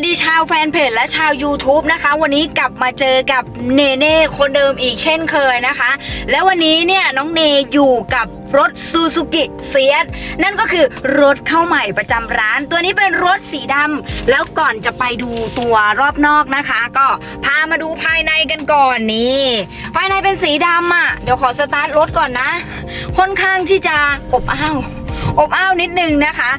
วัสดีชาวแฟนเพจและชาว YouTube นะคะ วันนี้กลับมาเจอกับเนเน่คนเดิมอีกเช่นเคยนะคะ แล้ววันนี้เนี่ยน้องเนอยู่กับรถซูซูกิเซียสนั่นก็คือรถเข้าใหม่ประจำร้าน ตัวนี้เป็นรถสีดำแล้วก่อนจะไปดูตัวรอบนอกนะคะ ก็พามาดูภายในกันก่อนนี่ภายในเป็นสีดำอะเดี๋ยวขอสตาร์ทรถก่อนนะ ค่อนข้างที่จะอบอ้าว อบอ้าวนิดนึงนะคะ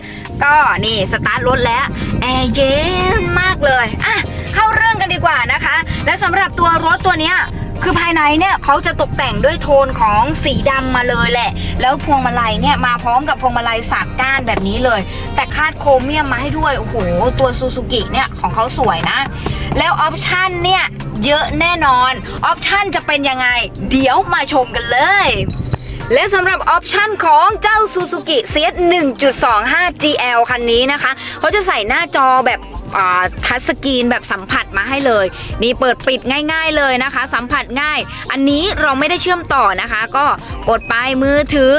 ก็นี่สตาร์ทรถแล้วแอร์เย็นมากเลยอะเข้าเรื่องกันดีกว่านะคะ และสำหรับตัวรถตัวเนี้ยคือภายในเนี่ยเขาจะตกแต่งด้วยโทนของสีดำมาเลยแหละ แล้วพวงมาลัยเนี่ยมาพร้อมกับพวงมาลัยสากก้านแบบนี้เลย แต่คาดโครเมียมมาให้ด้วย โอ้โห ตัวซูซูกิเนี่ยของเขาสวยนะ แล้วออปชันเนี่ยเยอะแน่นอน ออปชันจะเป็นยังไง เดี๋ยวมาชมกันเลย และสำหรับออปชันของเจ้า Suzuki CS 1.25 GL คันนี้นะคะ เขาจะใส่หน้าจอแบบทัชสกรีนแบบสัมผัสมาให้เลย นี่เปิดปิดง่าย ๆเลยนะคะ สัมผัสง่าย อันนี้เราไม่ได้เชื่อมต่อนะคะ ก็กดไปมือถือ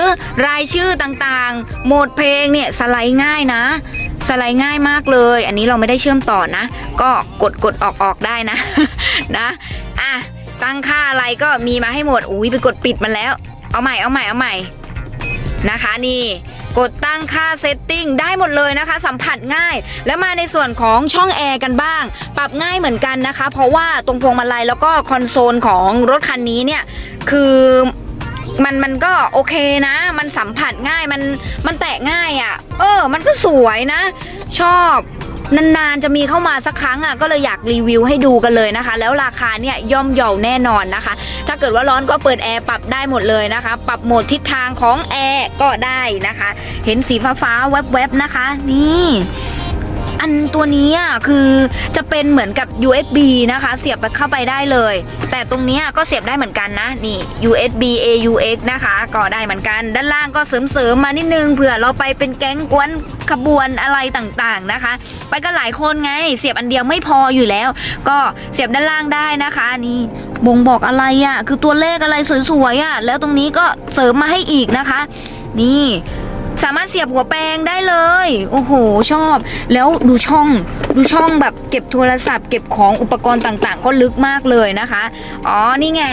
รายชื่อต่างๆ โหมดเพลงเนี่ยสไลด์ง่ายนะ สไลด์ง่ายมากเลย อันนี้เราไม่ได้เชื่อมต่อนะ ก็กดกดออกออกได้นะนะอะตั้งค่าอะไรก็มีมาให้หมดอุ้ยไปกดปิดมันแล้ว เอาใหม่เอาใหม่เอาใหม่นะคะนี่กดตั้งค่าเซตติ้งได้หมดเลยนะคะ สัมผัสง่าย แล้วมาในส่วนของช่องแอร์กันบ้าง ปรับง่ายเหมือนกันนะคะ เพราะว่าตรงพวงมาลัยแล้วก็คอนโซลของรถคันนี้เนี่ยคือมันมันก็โอเคนะ มันสัมผัสง่ายมันมันแตะง่ายอะ่ะ เออ มันก็สวยนะ ชอบ นานๆจะมีเข้ามาสักครั้งอะก็เลยอยากรีวิวให้ดูกันเลยนะคะ แล้วราคาเนี่ยย่อมเยาแน่นอนนะคะ ถ้าเกิดว่าร้อนก็เปิดแอร์ปรับได้หมดเลยนะคะ ปรับโหมดทิศทางของแอร์ก็ได้นะคะ เห็นสีฟ้าๆแวบๆนะคะ นี่ อันตัวนี้อะคือจะเป็นเหมือนกับ USB นะคะ เสียบไปเข้าไปได้เลย แต่ตรงนี้ก็เสียบได้เหมือนกันนะนี่ USB AUX นะคะ ก็ได้เหมือนกัน ด้านล่างก็เสริมๆมานิดนึงเผื่อเราไปเป็นแก๊งกวนขบวนอะไรต่างๆนะคะ ไปกันหลายคนไง เสียบอันเดียวไม่พออยู่แล้ว ก็เสียบด้านล่างได้นะคะนี่บ่งบอกอะไรอะคือตัวเลขอะไรสวยๆอะแล้วตรงนี้ก็เสริมมาให้อีกนะคะ นี่ สามารถเสียบหัวแปลงได้เลย โอ้โห ชอบ แล้วดูช่อง ดูช่องแบบเก็บโทรศัพท์ เก็บของอุปกรณ์ต่างๆ ก็ลึกมากเลยนะคะ อ๋อ นี่ไง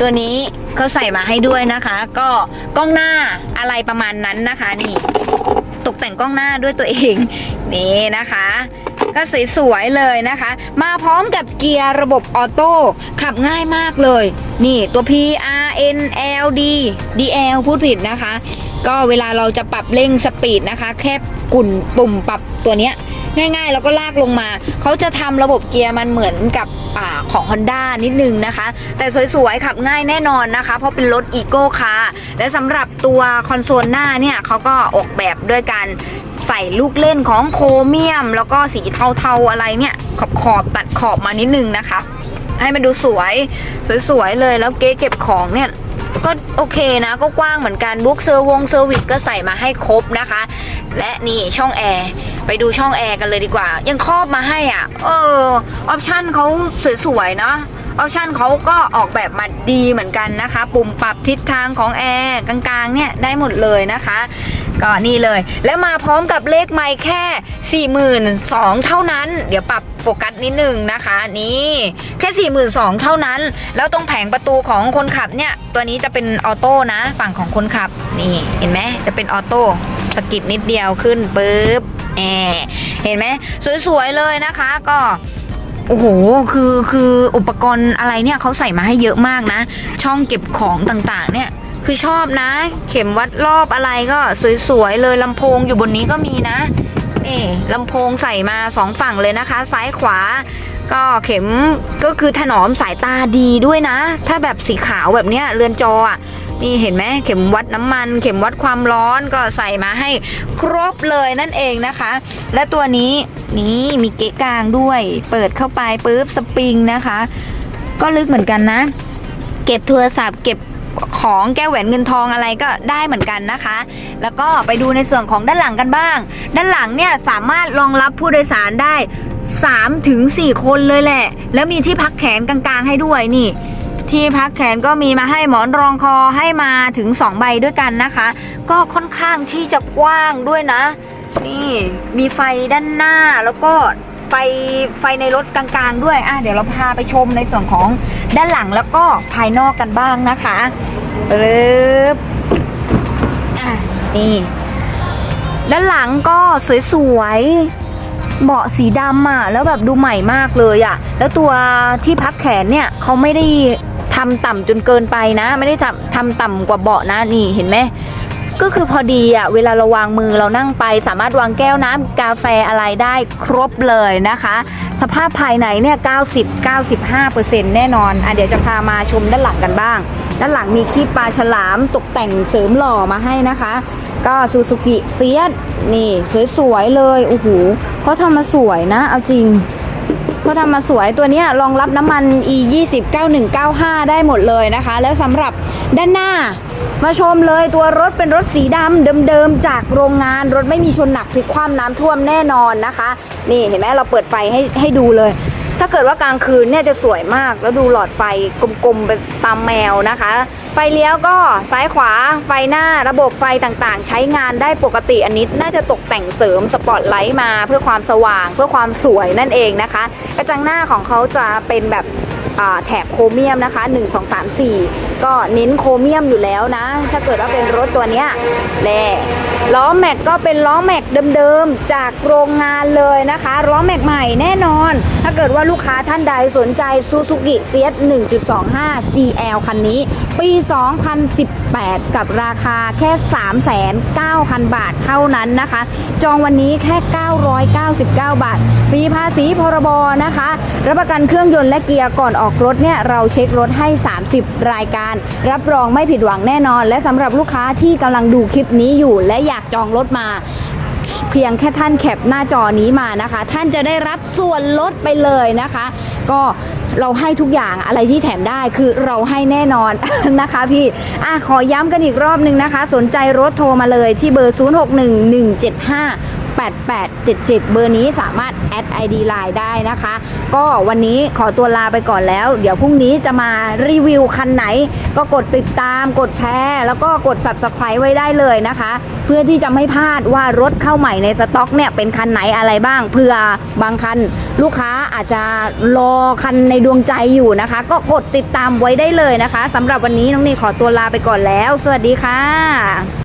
ตัวนี้เขาใส่มาให้ด้วยนะคะ ก็กล้องหน้าอะไรประมาณนั้นนะคะ นี่ ตกแต่งกล้องหน้าด้วยตัวเอง นี่นะคะ ก็สวยๆเลยนะคะ มาพร้อมกับเกียร์ระบบออโต้ ขับง่ายมากเลย นี่ตัว P R N L D D L พูดผิดนะคะ ก็เวลาเราจะปรับเร่งสปีดนะคะ แค่กุ่นปุ่มปรับตัวเนี้ยง่ายๆ แล้วก็ลากลงมา เขาจะทำระบบเกียร์มันเหมือนกับอ่าของ Honda นิดนึงนะคะ แต่สวยๆ ขับง่ายแน่นอนนะคะ เพราะเป็นรถอีโก้คาร์และสำหรับตัวคอนโซลหน้าเนี่ยเขาก็ออกแบบด้วยการใส่ลูกเล่นของโครเมียม แล้วก็สีเทาๆอะไรเนี่ย ขอบขอบๆตัดขอบมานิดนึงนะคะ ให้มันดูสวย สวยๆเลยแล้วเก๊เก็บของเนี่ย ก็โอเคนะก็กว้างเหมือนกันบุ๊กเซอร์วงเซอร์วิสก็ใส่มาให้ครบนะคะ และนี่ช่องแอร์ไปดูช่องแอร์กันเลยดีกว่า ยังครอบมาให้อะ เออออปชั่นเขาสวยๆเนาะออปชันเขาก็ออกแบบมาดีเหมือนกันนะคะ ปุ่มปรับทิศทางของแอร์กลางๆเนี่ยได้หมดเลยนะคะ ก็นี่เลย แล้วมาพร้อมกับเลขไมค์แค่ 42,000 เท่านั้น เดี๋ยวปรับโฟกัสนิดนึงนะคะ นี่แค่ 42,000 เท่านั้น แล้วตรงแผงประตูของคนขับเนี่ย ตัวนี้จะเป็นออโต้นะ ฝั่งของคนขับ นี่เห็นไหมจะเป็นออโต้สกิดนิดเดียวขึ้นปุ๊บแอร์เห็นไหมสวยๆเลยนะคะก็โอ้โห คือ คือ อุปกรณ์อะไรเนี่ยเขาใส่มาให้เยอะมากนะ ช่องเก็บของต่างๆ เนี่ย คือชอบนะ เข็มวัดรอบอะไรก็สวยๆเลยลำโพงอยู่บนนี้ก็มีนะนี่ลำโพงใส่มาสองฝั่งเลยนะคะ ซ้ายขวา ก็เข็มก็คือถนอมสายตาดีด้วยนะ ถ้าแบบสีขาวแบบเนี้ยเรือนจออะนี่เห็นไหมเข็มวัดน้ำมัน เข็มวัดความร้อนก็ใส่มาให้ครบเลยนั่นเองนะคะ และตัวนี้นี่มีเกะกลางด้วย เปิดเข้าไปปุ๊บสปริงนะคะ ก็ลึกเหมือนกันนะ เก็บโทรศัพท์เก็บ ของแก้วแหวนเงินทองอะไรก็ได้เหมือนกันนะคะ แล้วก็ไปดูในส่วนของด้านหลังกันบ้าง ด้านหลังเนี่ยสามารถรองรับผู้โดยสารได้3ถึง4คนเลยแหละ แล้วมีที่พักแขนกลางๆ ให้ด้วยนี่ ที่พักแขนก็มีมาให้หมอนรองคอให้มาถึง 2 ใบด้วยกันนะคะ ก็ค่อนข้างที่จะกว้างด้วยนะ นี่มีไฟด้านหน้าแล้วก็ ฟไฟไฟในรถกลางๆ ด้วยอะเดี๋ยวเราพาไปชมในส่วนของด้านหลังแล้วก็ภายนอกกันบ้างนะคะปึ๊บอะนี่ด้านหลังก็สวยๆเบาะสีดำอะแล้วแบบดูใหม่มากเลยอะ แล้วตัวที่พักแขนเนี่ยเขาไม่ได้ทำต่ำจนเกินไปนะ ไม่ได้ทำทำต่ำกว่าเบาะนะนี่เห็นไหม ก็คือพอดีอะเวลาเราวางมือเรานั่งไป สามารถวางแก้วน้ำกาแฟอะไรได้ครบเลยนะคะ สภาพภายในเนี่ย90 95 แน่นอนอะเดี๋ยวจะพามาชมด้านหลังกันบ้าง ด้านหลังมีคีบปลาฉลามตกแต่งเสริมหล่อมาให้นะคะ ก็ซูซูกิเซียสนี่ สวยๆเลยโอ้โหเขาทำมาสวยนะ เอาจริงเขาทำมาสวยตัวนี้รองรับน้ำมัน e 2 0 9 1 9 5 ได้หมดเลยนะคะ แล้วสำหรับด้านหน้ามาชมเลยตัวรถเป็นรถสีดำเดิมๆจากโรงงานรถไม่มีชนหนักพลิกคว่ำน้ำท่วมแน่นอนนะคะ นี่เห็นไหมเราเปิดไฟให้ให้ดูเลย ถ้าเกิดว่ากลางคืนเนี่ยจะสวยมาก แล้วดูหลอดไฟกลมๆเป็นตามแมวนะคะ ไฟเลี้ยวก็ซ้ายขวาไฟหน้าระบบไฟต่างๆ ใช้งานได้ปกติอันนี้น่าจะตกแต่งเสริมสปอตไลท์มาเพื่อความสว่าง เพื่อความสวยนั่นเองนะคะ กระจังหน้าของเขาจะเป็นแบบแถบโครเมียมนะคะ 1 2 3 4 ก็เน้นโครเมียมอยู่แล้วนะ ถ้าเกิดว่าเป็นรถตัวเนี้ยแน่ล้อแม็กก็เป็นล้อแม็กเดิมๆ จากโรงงานเลยนะคะล้อแม็กใหม่แน่นอน ถ้าเกิดว่าลูกค้าท่านใดสนใจ Suzuki c s 1.25 GL คันนี้ ปี 2018 กับราคาแค่ 3,900 บาทเท่านั้นนะคะ จองวันนี้แค่ 999 บาทฟรีภาษีพรบนะคะ รับประกันเครื่องยนต์และเกียร์ก่อนออกรถเนี่ย เราเช็ครถให้ 30 รายการรับรองไม่ผิดหวังแน่นอน และสำหรับลูกค้าที่กำลังดูคลิปนี้อยู่ และอยากจองรถมาเพียงแค่ท่านแคปหน้าจอนี้มานะคะ ท่านจะได้รับส่วนลดไปเลยนะคะ ก็เราให้ทุกอย่างอะไรที่แถมได้คือเราให้แน่นอนนะคะพี่อะขอย้ำกันอีกรอบหนึ่งนะคะ สนใจรถโทรมาเลยที่เบอร์ 061175 8877 เบอร์นี้สามารถแอด ID Line ได้นะคะ ก็วันนี้ขอตัวลาไปก่อนแล้ว เดี๋ยวพรุ่งนี้จะมารีวิวคันไหน ก็กดติดตาม กดแชร์ แล้วก็กด Subscribe ไว้ได้เลยนะคะ เพื่อที่จะไม่พลาดว่ารถเข้าใหม่ในสต็อกเนี่ยเป็นคันไหนอะไรบ้างเผื่อบางคันลูกค้าอาจจะรอคันในดวงใจอยู่นะคะ ก็กดติดตามไว้ได้เลยนะคะสำหรับวันนี้น้องนี่ขอตัวลาไปก่อนแล้ว สวัสดีค่ะ